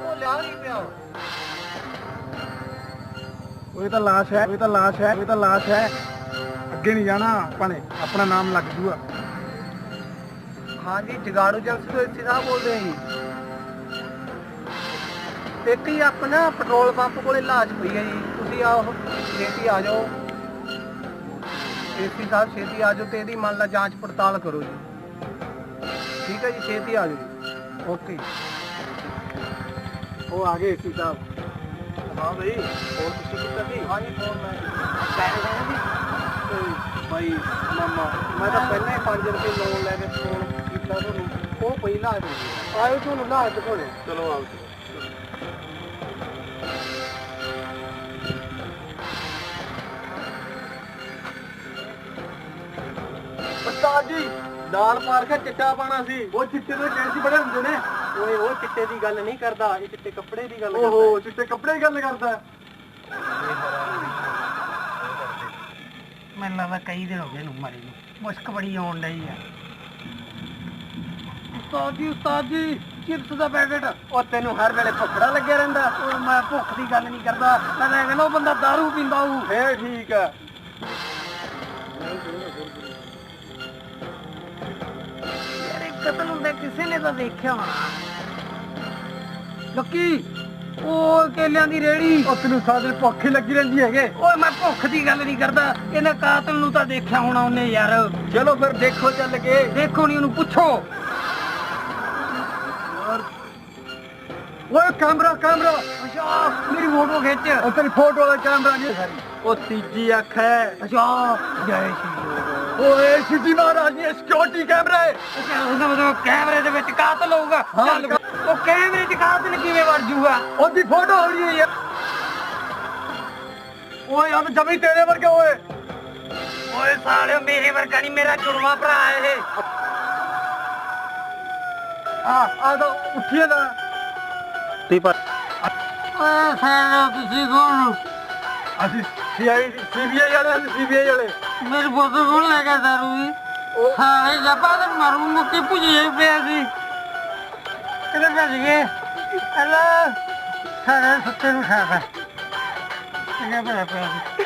ਲਿਆ ਨਹੀਂ ਪਿਆ। ਉਹ ਤਾਂ ਲਾਸ਼ ਹੈ ਉਹ ਤਾਂ ਲਾਸ਼ ਹੈ ਉਹ ਤਾਂ ਲਾਸ਼ ਹੈ। ਅੱਗੇ ਨਹੀਂ ਜਾਣਾ ਆਪਾਂ ਨੇ ਆਪਣਾ ਨਾਮ ਲੱਗ ਜੂਗਾ। ਹਾਂਜੀ ਜਗਾੜੂ ਏਜੰਸੀ ਤੋਂ ਇੱਥੇ ਸਾਹਿਬ ਬੋਲਦੇ ਹਾਂ ਜੀ। ਇੱਕ ਹੀ ਆਪਣਾ ਪੈਟਰੋਲ ਪੰਪ ਕੋਲੇ ਲਾਸ਼ ਪਈ ਹੈ ਜੀ। ਤੁਸੀਂ ਆਓ ਛੇਤੀ ਆ ਜਾਓ। ਏਸੀ ਸਾਹਿਬ ਛੇਤੀ ਆ ਜਾਓ ਤੇ ਇਹਦੀ ਮੰਨ ਲਾ ਜਾਂਚ ਪੜਤਾਲ ਕਰੋ ਜੀ। ਠੀਕ ਹੈ ਜੀ ਛੇਤੀ ਆ ਜਾਓ ਓਕੇ। ਉਹ ਆ ਗਏ ਸੀ ਸਾਹਿਬ ਹਾਂ ਬਈ ਹੋਰ ਤੁਸੀਂ ਕਿੱਥੇ ਸੀ ਹਾਂਜੀ ਫੋਨ ਮੈਂ। ਪੈਸੇ ਦੇਣੇ ਸੀ ਭਾਈ ਮਾਮਾ ਮੈਂ ਤਾਂ ਪਹਿਲਾਂ ਹੀ 5 ਰੁਪਏ ਲੋਨ ਲੈ ਕੇ ਫੋਨ ਕੀਤਾ ਤੁਹਾਨੂੰ। ਉਹ ਪਹਿਲਾਂ ਆ ਗਈ ਆਇਓ ਤੁਹਾਨੂੰ ਲਾ ਕੋਲੇ ਚਲੋ ਆਓ। ਉਸਤਾਦ ਜੀ ਦਾਲ ਪਾਰ ਕੇ ਚਿੱਟਾ ਪਾਣਾ ਸੀ। ਉਹ ਚਿੱਟੇ ਦੇ ਕੈਂਸੀ ਬੜੇ ਹੁੰਦੇ ਨੇ। ਓਏ ਉਹ ਚਿੱਟੇ ਦੀ ਗੱਲ ਨਹੀਂ ਕਰਦਾ ਇਹ ਚਿੱਟੇ ਕੱਪੜੇ ਦੀ ਗੱਲ ਓਹੋ ਚਿੱਟੇ ਕੱਪੜੇ ਦੀ ਗੱਲ ਕਰਦਾ ਮੈਨੂੰ ਲੱਗਦਾ ਕਈ ਦਿਨ ਹੋ ਗਏ ਨੂੰ ਮਰੀ ਨੂੰ। ਮੁਸ਼ਕ ਬੜੀ ਆਉਣ ਡਈ ਆ। ਉਸਤਾਦ ਜੀ ਉਸਤਾਦ ਜੀ ਚਿਪਸ ਦਾ ਪੈਕੇਟ। ਉਹ ਤੈਨੂੰ ਹਰ ਵੇਲੇ ਭੁੱਖੜਾ ਲੱਗਿਆ ਰਹਿੰਦਾ। ਉਹ ਮੈਂ ਭੁੱਖ ਦੀ ਗੱਲ ਨਹੀਂ ਕਰਦਾ। ਮੈਂ ਤਾਂ ਕਹਿੰਦਾ ਉਹ ਬੰਦਾ ਦਾਰੂ ਪੀਂਦਾ ਹੋਊ। ਫੇਰ ਠੀਕ ਆ। ਕਤਲ ਹੁੰਦਾ ਕਿਸੇ ਨੇ ਤਾਂ ਦੇਖਿਆ ਹੋਣਾ। ਲੱਕੀ ਉਹ ਕੇਲਿਆਂ ਦੀ ਰੇੜੀ। ਉਹ ਤੈਨੂੰ ਸਾਦੇ ਭੁੱਖ ਹੀ ਲੱਗੀ ਰਹਿੰਦੀ ਹੈਗੇ। ਓਏ ਮੈਂ ਭੁੱਖ ਦੀ ਗੱਲ ਨਹੀਂ ਕਰਦਾ। ਇਹਨੇ ਕਾਤਲ ਨੂੰ ਤਾਂ ਦੇਖਿਆ ਹੋਣਾ ਉਹਨੇ ਯਾਰ। ਚਲੋ ਫਿਰ ਦੇਖੋ ਚੱਲ ਕੇ। ਦੇਖੋ ਨਹੀਂ ਉਹਨੂੰ ਪੁੱਛੋ। ਓਏ ਕੈਮਰਾ ਕੈਮਰਾ। ਅੱਛਾ ਮੇਰੀ ਫੋਟੋ ਖਿੱਚ। ਉਹ ਤੇਰੀ ਫੋਟੋ ਦਾ ਕੈਮਰਾ ਨਹੀਂ ਸਾਰੀ ਉਹ ਤੀਜੀ ਅੱਖ ਹੈ। ਅੱਛਾ ਜੈ ਸ਼੍ਰੀ ਓਏ ਸਿੱਧੀ ਮਹਾਰਾਜ ਜੀ ਸਿਕਿਉਰਿਟੀ ਕੈਮਰਾ ਹੈ। ਉਹਦਾ ਮਤਲਬ ਕੈਮਰੇ ਦੇ ਵਿੱਚ ਕਾਤਲ ਹੋਊਗਾ। ਹਾਂ, ਚੱਲ ਉਹ ਕੈਮਰੇ 'ਚ ਕਾਤਲ ਕਿਵੇਂ ਵੜ ਜੂਗਾ? ਉਹਦੀ ਫੋਟੋ ਹੋ ਰਹੀ ਹੈ ਯਾਰ। ਓਏ ਤਾਂ ਜਮੀ ਤੇਰੇ ਵਰਗੇ ਓਏ। ਓਏ ਸਾਲਿਓ ਮੇਰੇ ਵਰਗਾ ਨਹੀਂ ਮੇਰਾ ਜੁੜਵਾ ਭਰਾ ਇਹ। ਆ ਆ ਤਾਂ ਉੱਠੀਏ ਦਾ ਓਏ ਸਾਲਿਓ ਤੁਸੀਂ ਕੌਣ ਅਸੀਂ ਸੀਆਈ ਸੀਬੀਆਈ ਵਾਲੇ ਅਸੀਂ ਸੀਬੀਆਈ ਵਾਲੇ। ਮੇਰੇ ਫੋਟੋ ਕੋਲ ਲੈ ਕੇ ਦਾਰੂ ਵੀ। ਹਾਂ ਇਹ ਜੱਪਾ ਤੇ ਮਾਰੂ ਮੁੱਕੀ ਭੁਜੇ ਪਿਆ ਸੀ ਕਿਤੇ ਭੱਜ ਗਏ। ਹਲੋ। ਸਾਡੇ ਸੁੱਤੇ ਨੂੰ ਖਾਦਾ ਕਿੰਨੇ ਬੜਾ ਪਿਆ ਸੀ